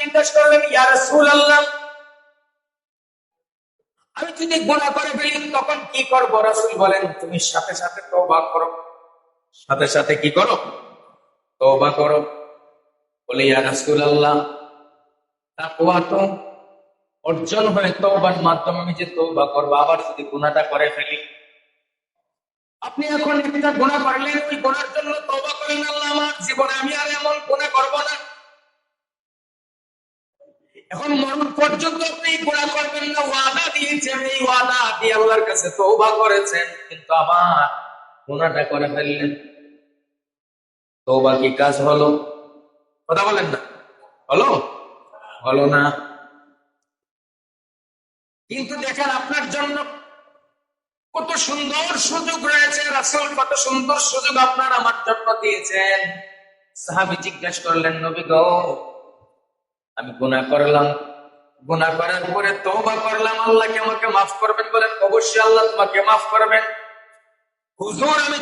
জিজ্ঞাসা করলেন আমি যদি গুনাহ করে ফেলি, তখন কি করব রাসূল বলেন, তুমি সাথে সাথে তওবা করো। সাথে সাথে কি করো? তওবা করো। বলে, ইয়া তো অর্জন হয়, তওবার মাধ্যমে আমি যে তওবা করব, আবার যদি গুনাহটা করে ফেলি? আপনি এখন করলেন, ওই গুনার জন্য তওবা করেন আল্লাহ আমার জীবনে, আমি আর এমন গুনাহ করব না। এখন মরণ পর্যন্ত আপনি গুনাহ করবেন না, ওয়াদা দিয়েছেন এই ওয়াদা দিয়ে আল্লাহর কাছে তওবা করেছেন, কিন্তু আবার গুনাহটা করে ফেললেন। তওবা কি কাজ হলো? কথা বলেন না। হলো? হলো না। কিন্তু দেখেন, আপনার জন্য কত সুন্দর সুযোগ রয়েছে, রাসূল কত সুন্দর সুযোগ আপনার আমার জন্য দিয়েছেন। সাহাবী জিজ্ঞাসা করলেন, নবী গো আমি গুনাহ করলাম। গুনাহ করার পরে তওবা করলাম। আল্লাহ কি আমাকে মাফ করবেন বলেন? অবশ্যই আল্লাহ তোমাকে মাফ করবেন। হুজুর, আমি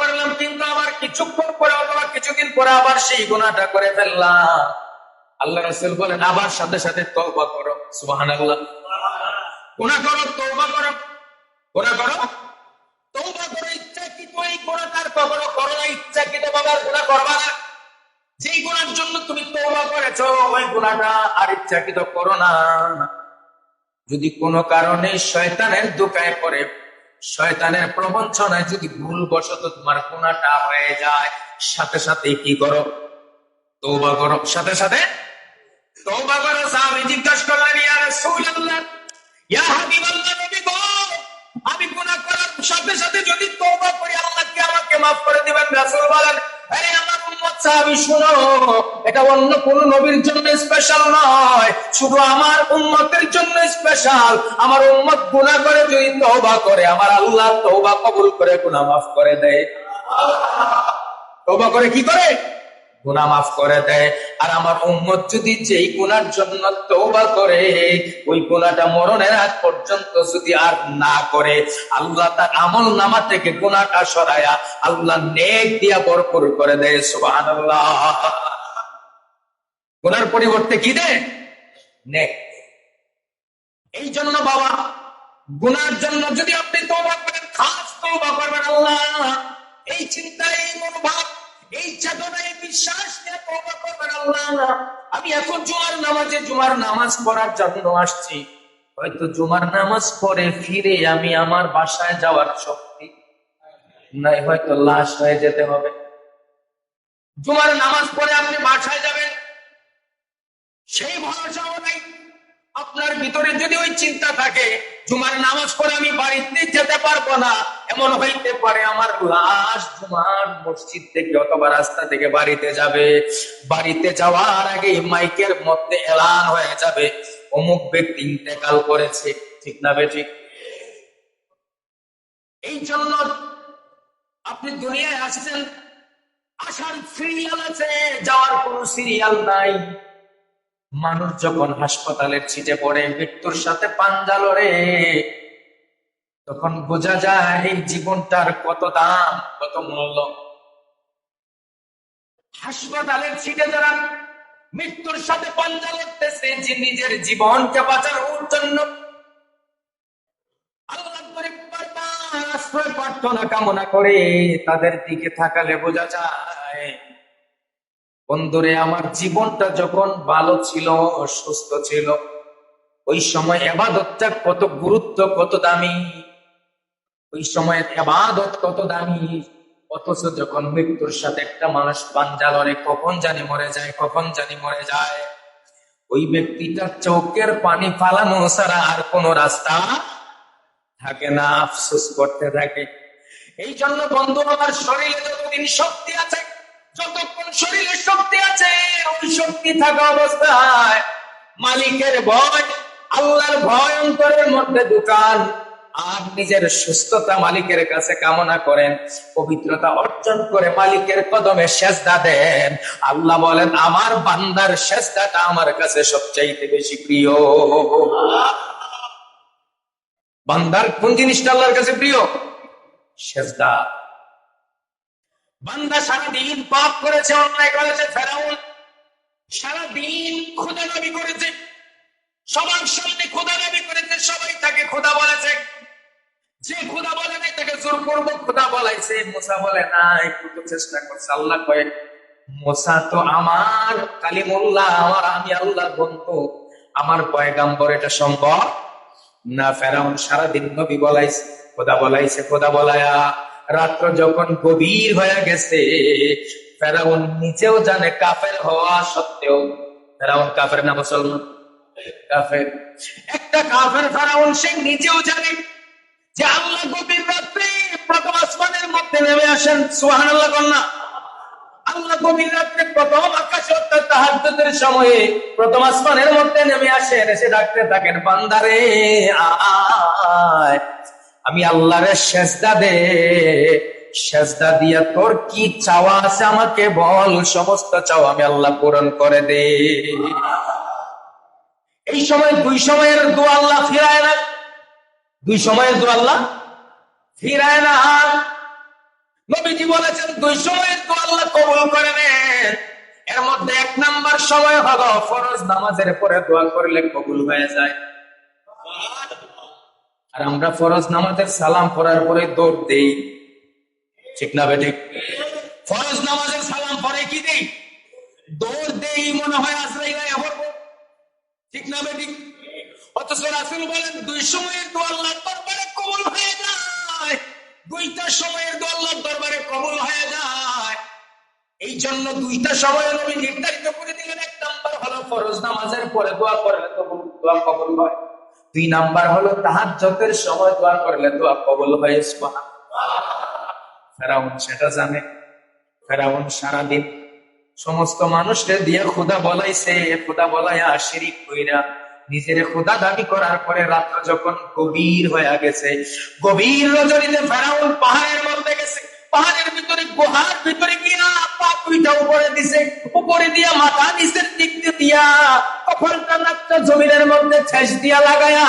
করলাম, কিন্তু আবার কিছুক্ষণ পরে অথবা কিছুদিন পরে আবার সেই গুনাহটা করে ফেললাম। আল্লাহ রাসূল বলেন, আবার সাথে সাথে তওবা করো। গুনাহ করো, তওবা করো। গুনাহ করো তওবা করো ইচ্ছাকৃত এই গুনাহটার কখনো করো না ইচ্ছাকৃত বাবার গুনাহ করবা না যেই গুণার জন্য তুমি তওবা ওই গুণাটা আর ইচ্ছাকৃত করো না। যদি কোনো কারণে শয়তানের দোকায় পড়ে, শয়তানের প্রবঞ্চনায় যদি ভুল বশত তোমার গুণাটা হয়ে যায়, সাথে সাথে কি করো? তওবা করো। সাথে সাথে তওবা করো। সাহাবী জিজ্ঞাসা করলেন, ইয়া আমি গুনাহ করার সাথে সাথে যদি তওবা করি, আল্লাহ কি আমাকে মাফ করে দিবেন? রাসূল বলেন আরে স্পেশাল নয়। শুধু আমার উম্মতের জন্য স্পেশাল আমার উম্মত গুনাহ করে, যদি তওবা করে, আমার আল্লাহ তওবা কবুল করে, গুনাহ করে দেয়। তওবা করে কি করে? গুনাহ মাফ করে দেয়। আর আমার উম্মত যদি যেই গুনার জন্য তওবা করে, ওই গুনাহটা মরণের আগ পর্যন্ত যদি আর না করে, আল্লাহ তার আমল নামা থেকে গুনাহটা সরায়া আল্লাহ নেক দিয়া ভরপুর করে দেয়, সুবহানাল্লাহ। গুনার পরিবর্তে কি দেয়? নেক। এই জন্য বাবা, গুনার জন্য যদি আপনি তওবা করেন, খাস তওবা করবেন আল্লাহ। এই চিন্তা এই মনোভাব এই চেতনা এই বিশ্বাস আমি এখন জুমার নামাজে, জুমার নামাজ পড়ার জন্য আসছি। হয়তো জুমার নামাজ পড়ে ফিরে আমি আমার বাসায় যাওয়ার শক্তি। নাই, হয়তো লাশ হয়ে যেতে হবে। জুমার নামাজ পড়ে আপনি বাসায় যাবেন। সেই ভরসাও নাই। আপনার ভিতরে যদি ওই চিন্তা থাকে, জুমার নামাজ পড়ে আমি বাড়িতে যেতে পারব না, এমন হইতে পারে আমার লাশ জুমার মসজিদ থেকে অথবা রাস্তা থেকে বাড়িতে যাবে। বাড়িতে যাওয়ার আগে মাইকের মধ্যে এলান হয়ে যাবে। অমুক ব্যক্তি ইন্তেকাল করেছে, ঠিক না বেঠিক এই জন্য আপনি দুনিয়ায় আসছেন, আসার সিরিয়াল আছে, যাওয়ার কোন সিরিয়াল নাই। মানুষ যখন হাসপাতালের ছিটে পড়ে, মৃত্যুর সাথে পাঞ্জা লড়ে, তখন বোঝা যায় এই জীবনটার কত দাম, কত মূল্য। হাসপাতালের ছিটে যারা মৃত্যুর সাথে পাঞ্জা লড়তেছে, যে নিজের জীবনকে বাঁচানোর জন্য আশ্রয় প্রার্থনা কামনা করে, তাদের দিকে থাকালে বোঝা যায় বন্ধুরে, আমার জীবনটা যখন ভালো ছিল সুস্থ ছিল, ওই সময় এবাদতটা কত গুরুত্ব, কত দামি। ওই সময় এবাদত কত দামি। অথচ যখন মৃত্যুর সাথে একটা মানুষ পাঞ্জালরে কখন জানি মরে যায়, কখন জানি মরে যায়। ওই ব্যক্তিটার চোখের পানি ফালানো ছাড়া আর কোন রাস্তা থাকে না, আফসোস করতে থাকে। এই জন্য বন্ধু, আমার শরীরে যতদিন শক্তি আছে যতক্ষণ শরীরে শক্তি আছে ওই শক্তি থাকা অবস্থায় মালিকের ভয়, আল্লাহর ভয় অন্তরের মধ্যে ঢুকান। আর নিজের সুস্থতা মালিকের কাছে কামনা করেন, পবিত্রতা অর্জন করে মালিকের কদমে সেজদা দেন। আল্লাহ বলেন, আমার বান্দার সেজদাটা আমার কাছে সবচাইতে বেশি প্রিয়। বান্দার কোন জিনিসটা আল্লাহর কাছে প্রিয়? সেজদা। বান্দা সারাদিন পাপ করেছে, অন্যায় করেছে, ফেরাউন সারাদিন খোদা দাবি করেছে। সবার সামনে খোদা দাবি করেছে, সবাই তাকে খোদা বলেছে। যে খোদা বলে নাই, তাকে জোর করব খোদা বলাইছে। মোসা বলে, না, একটু তো চেষ্টা করছে, আল্লাহ কয়ে, মোসা তো আমার কালিমুল্লাহ, আমার আমি আল্লাহ বন্ধু। আমার পয়গাম্বর, এটা সম্ভব? না, ফেরাউন সারাদিন নবী বলাইছে খোদা বলাইছে খোদা বলায়া রাত্র যখন গভীর হয়ে গেছে, ফেরাউন নিজেও জানে কাফের হওয়া সত্ত্বেও ফেরাউন কাফের না মুসলমান, কাফের। একটা কাফের ফেরাউন সে নিজেও জানে যে আল্লাহ গভীর রাত্রে প্রথম আসমানের মধ্যে নেমে আসেন। সুহান আল্লাহ কন্যা আল্লাহ গভীর রাত্রে প্রথম আকাশ অর্থাৎ তাহাজ্জুদের সময়ে প্রথম আসমানের মধ্যে নেমে আসেন। এসে ডাকতে থাকেন, বান্দারে, আয়। আমি আল্লাহরে সেজদা দে। সেজদা দিয়া তোর কি চাওয়া আছে আমাকে বল। সমস্ত চাওয়া আমি আল্লাহ পূরণ করে দে। এই সময় দুই সময়ের দোয়া আল্লাহ ফিরায় না। দুই সময়ের দোয়া আল্লাহ ফিরায় না। নবীজি বলেছেন, দুই সময়ের দোয়া আল্লাহ কবুল করে নেন এর মধ্যে এক নাম্বার সময় হলো ফরজ নামাজের পরে দোয়া করলে কবুল হয়ে যায়। আর আমরা ফরজ নামাজের সালাম পড়ার পরে দৌড় দেই। ঠিক না বেঠিক? ফরজ নামাজের সালাম পরে কি দেই? দৌড় দেই মনে হয় আশ্রয় ঠিক না বেঠিক? অথচ রাসুল বলেন, দুই সময়ের কবুল হয়ে যায়। দুইটা সময়ের কবুল হয়ে যায়। এই জন্য দুইটা সময় নবী নির্ধারিত করে দিলেন, এক নাম্বার হলো ফরজ নামাজের পরে দোয়া করলে তো দোয়া কবুল হয়। দুই নাম্বার হলো তাহাজ্জুদের সময় দোয়া করলে দোয়া কবুল হয় ফেরাউন সেটা জানে। ফেরাউন সারাদিন সমস্ত মানুষকে দিয়ে খোদা বলাইছে খোদা বলাইয়া শিরিক কইরা নিজের খোদা দাবি করার পরে রাত্র যখন গভীর হয়ে গেছে, গভীর রজনীতে ফেরাউন পাহাড়ের মধ্যে গেছে। পাহাড়ের ভিতরে, গুহার ভিতরে গিয়া পা দুইটা উপরে দিছে। উপরে দিয়া মাথা নিচের দিক দিয়া জমিনের মধ্যে দিয়া লাগায়া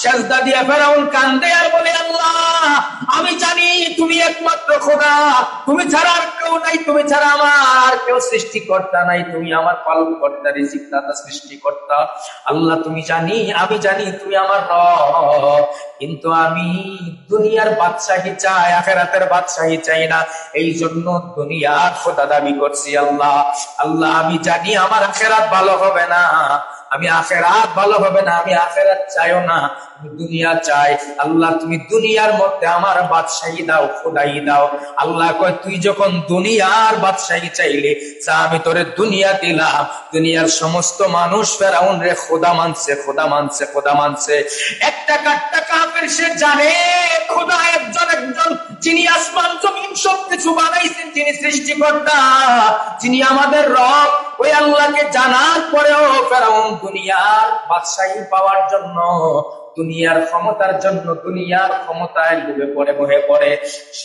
সেজদা দিয়া ফেরাউন কান্দে আর বলে, আল্লাহ, আমি জানি তুমি একমাত্র খোদা। তুমি ছাড়া আর কেউ নাই, তুমি ছাড়া আমার কেউ সৃষ্টিকর্তা নাই। তুমি আমার পালন কর্তা রিজিক দাতা সৃষ্টিকর্তা। আল্লাহ, তুমি জানি, আমি জানি, তুমি আমার কিন্তু আমি দুনিয়ার বাদশাহী চাই, আখেরাতের বাদশাহী চাই না। এই জন্য দুনিয়ার খোদা দাবি করছি আল্লাহ। আল্লাহ, আমি জানি আমার আখেরাত ভালো হবে না। আমি আখেরাত ভালো হবে না, আমি আখেরাত চাইও না, আমি দুনিয়া চাই। আল্লাহ, তুমি দুনিয়ার মধ্যে আমার বাদশাহী দাও, খোদাই দাও। আল্লাহ কয়, তুই যখন দুনিয়ার বাদশাহী চাইলে তা আমি তোরে দুনিয়া দিলাম, দুনিয়ার সমস্ত মানুষ ফেরাউন রে, খোদা মানছে খোদা মানছে খোদা মানছে। একটা কাটটা কাপের সে জানে, খোদা একজন একজন, যিনি আসমান, জমিন সবকিছু বানাইছেন, যিনি সৃষ্টিকর্তা, যিনি আমাদের রব। ওই আল্লাহকে জানার পরেও ফেরাউন দুনিয়ার বাদশাহী পাওয়ার জন্য, দুনিয়ার ক্ষমতার জন্য, দুনিয়ার ক্ষমতায় ডুবে পড়ে, বহে পড়ে।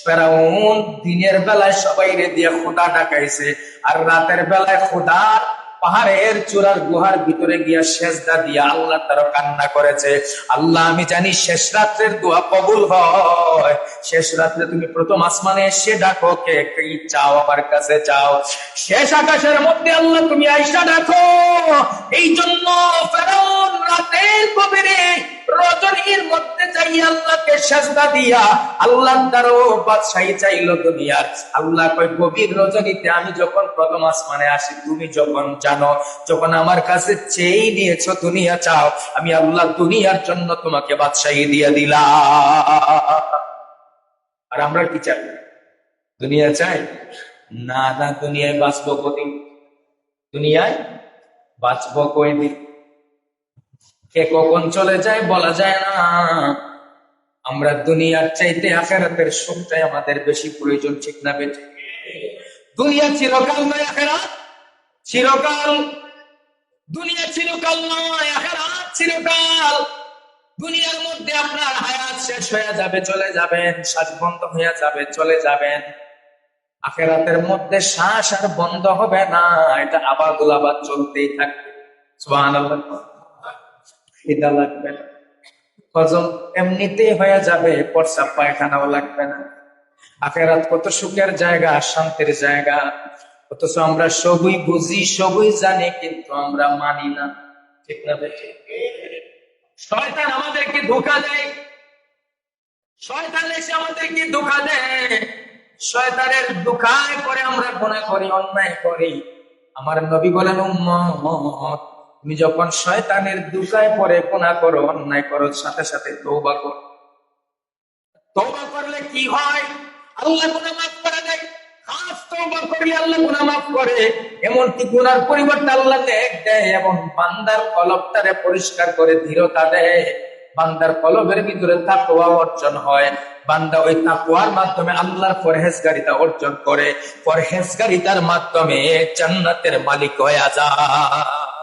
ফেরাউন দিনের বেলায় সবাই রে দিয়ে খোদা ডাকাইছে, আর রাতের বেলায় খোদার পাহাড়ের চূড়ার গুহার ভিতরে গিয়া শেষদা দিয়া আল্লাহ তারা কান্না করেছে। আল্লাহ, আমি জানি শেষ রাত্রের দোয়া কবুল হয়। শেষ রাত্রে তুমি প্রথম আসমানে এসে ডাকো কে চাও আমার কাছে চাও। শেষ আকাশের মধ্যে আল্লাহ তুমি আইসা ডাকো। সাজদা দিয়া বাদশাহী চাইলো দুনিয়ার। আল্লাহ গভীর রজনীতে আমি যখন প্রথম আসমানে আসি, তুমি যখন জানো, যখন আমার কাছে চেয়ে নিয়েছো দুনিয়া চাও, আমি আল্লাহ দুনিয়ার জন্য তোমাকে বাদশাহী দিয়ে দিলাম। আর আমরা কি চাই? দুনিয়া চাই? না না, দুনিয়ায় বাঁচবো কদিন? দুনিয়ায় বাঁচবো কয়দিন? কে কখন চলে যায় বলা যায় না। আমরা দুনিয়ার চাইতে আখেরাতের সুখটাই আমাদের বেশি প্রয়োজন, ঠিক না বেঠে দুনিয়া চিরকাল নয় আখেরাত, চিরকাল দুনিয়া চিরকাল নয় আখেরাত, চিরকাল দুনিয়ার মধ্যে আপনার হায়াত শেষ হয়ে যাবে, চলে যাবেন, শ্বাস বন্ধ হয়ে যাবে, চলে যাবেন। আখেরাতের মধ্যে শ্বাস আর বন্ধ হবে না, এটা আবার আবার চলতেই থাকবে। সুবহানাল্লাহ। খিদা লাগবে না। হজম এমনিতেই হয়ে যাবে প্রসাব পায়খানাও লাগবে না। আখেরাত কত সুখের জায়গা, শান্তির জায়গা। অথচ আমরা সবই বুঝি, সবই জানি, কিন্তু আমরা মানি না। ঠিক না শয়তান আমাদেরকে ধোকা দেয়। শয়তান এসে আমাদেরকে ধোকা দেয়। শয়তানের ধোকায় করে আমরা করি, অন্যায় করি। আমার নবী বলেন, উম্মত তুমি যখন শয়তানের দুকায় পরে গুনাহ করো, অন্যায় করো সাথে সাথে তৌবা করো। তৌবা করলে কি হয়? আল্লাহ গুনাহ মাফ করে দেয়। খাস তৌবা করলে আল্লাহ মাফ করে। গুনার পরিবর্তে আল্লাহ নেক দেয় এবং বান্দার পরিষ্কার করে ধীরতা দেয়। বান্দার কলবের ভিতরে অর্জন হয়। বান্দা ওই তাকওয়ার মাধ্যমে আল্লাহর পরহেজগারিতা অর্জন করে। পরহেজগারিতার মাধ্যমে জান্নাতের মালিক হয়ে যায়।